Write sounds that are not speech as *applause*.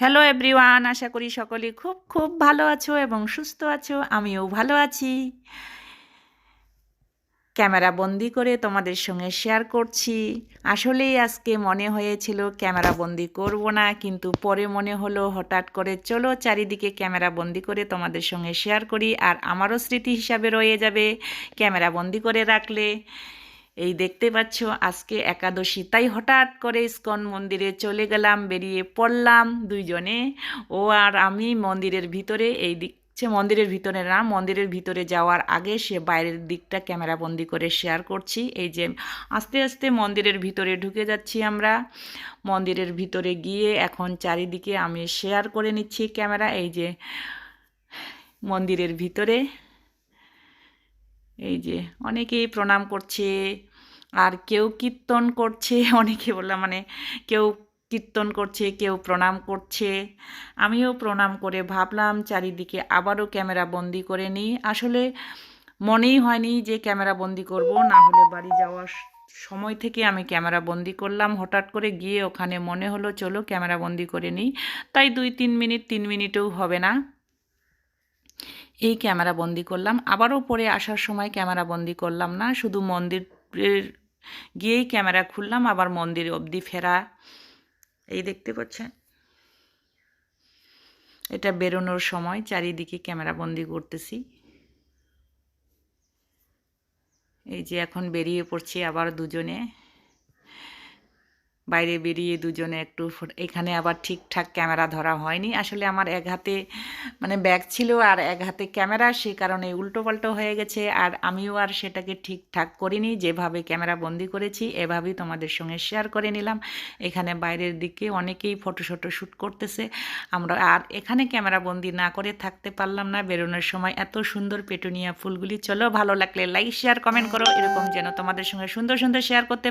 Hello everyone আশা করি সকলে খুব খুব ভালো আছো এবং সুস্থ আছো, আমিও ভালো আছি। ক্যামেরা বন্দি করে তোমাদের সঙ্গে শেয়ার করছি। আসলেই আজকে মনে হয়েছিল ক্যামেরা বন্দি করব না, কিন্তু পরে মনে হলো হঠাৎ করে চলো চারিদিকে ক্যামেরা বন্দি করে তোমাদের সঙ্গে শেয়ার করি, আর আমারও স্মৃতি হিসাবে রয়ে যাবে ক্যামেরা বন্দি করে রাখলে। এই দেখতে পাচ্ছ, আজকে একাদশী। তাই হঠাৎ করে ইস্কন মন্দিরে চলে গেলাম, বেরিয়ে পড়লাম দুইজনে। ও আর আমি মন্দিরের ভিতরে, এই দিক সে মন্দিরের ভিতরে না, মন্দিরের ভিতরে যাওয়ার আগে সে বাইরের দিকটা ক্যামেরা বন্দি করে শেয়ার করছি। এই যে আস্তে আস্তে মন্দিরের ভিতরে ঢুকে যাচ্ছি আমরা। মন্দিরের ভিতরে গিয়ে এখন চারিদিকে আমি শেয়ার করে নিচ্ছি ক্যামেরা। এই যে মন্দিরের ভিতরে এই যে অনেকেই প্রণাম করছে, আর কেউ কীর্তন করছে, *laughs* অনেকে বললাম মানে কেউ কীর্তন করছে, কেউ প্রণাম করছে। আমিও প্রণাম করে ভাবলাম চারিদিকে আবারও ক্যামেরা বন্দি করে নিই। আসলে মনেই হয়নি যে ক্যামেরা বন্দি করব, না হলে বাড়ি যাওয়ার সময় থেকে আমি ক্যামেরা বন্দি করলাম। হঠাৎ করে গিয়ে ওখানে মনে হলো, চলো ক্যামেরা বন্দি করে নিই। তাই দুই তিন মিনিট, তিন মিনিটেও হবে না। এই ক্যামেরা বন্দি করলাম। আবারও পরে আসার সময় ক্যামেরা বন্দি করলাম না, শুধু মন্দিরের গিয়েই ক্যামেরা খুললাম, আবার মন্দির অবধি ফেরা। এই দেখতে পাচ্ছেন? এটা বেরোনোর সময় চারিদিকে ক্যামেরা বন্দি করতেছি। এই যে এখন বেরিয়ে পড়ছি আবার দুজনে। বাইরে বেরিয়ে দুজনে একটু এখানে আবার ঠিকঠাক ক্যামেরা ধরা হয়নি। আসলে আমার এক হাতে মানে ব্যাগ ছিল আর এক হাতে ক্যামেরা, সে কারণে উল্টো পাল্টো হয়ে গেছে। আর আমিও আর সেটাকে ঠিকঠাক করিনি। যেভাবে ক্যামেরা বন্দি করেছি, এভাবেই তোমাদের সঙ্গে শেয়ার করে নিলাম। এখানে বাইরের দিকে অনেকেই ফটো শটো শ্যুট করতেছে। আমরা আর এখানে ক্যামেরা বন্দি না করে থাকতে পারলাম না। বেরোনোর সময় এত সুন্দর পেটুনিয়া ফুলগুলি। চলো ভালো লাগলে লাইক শেয়ার কমেন্ট করো। এরকম যেন তোমাদের সঙ্গে সুন্দর সুন্দর শেয়ার করতে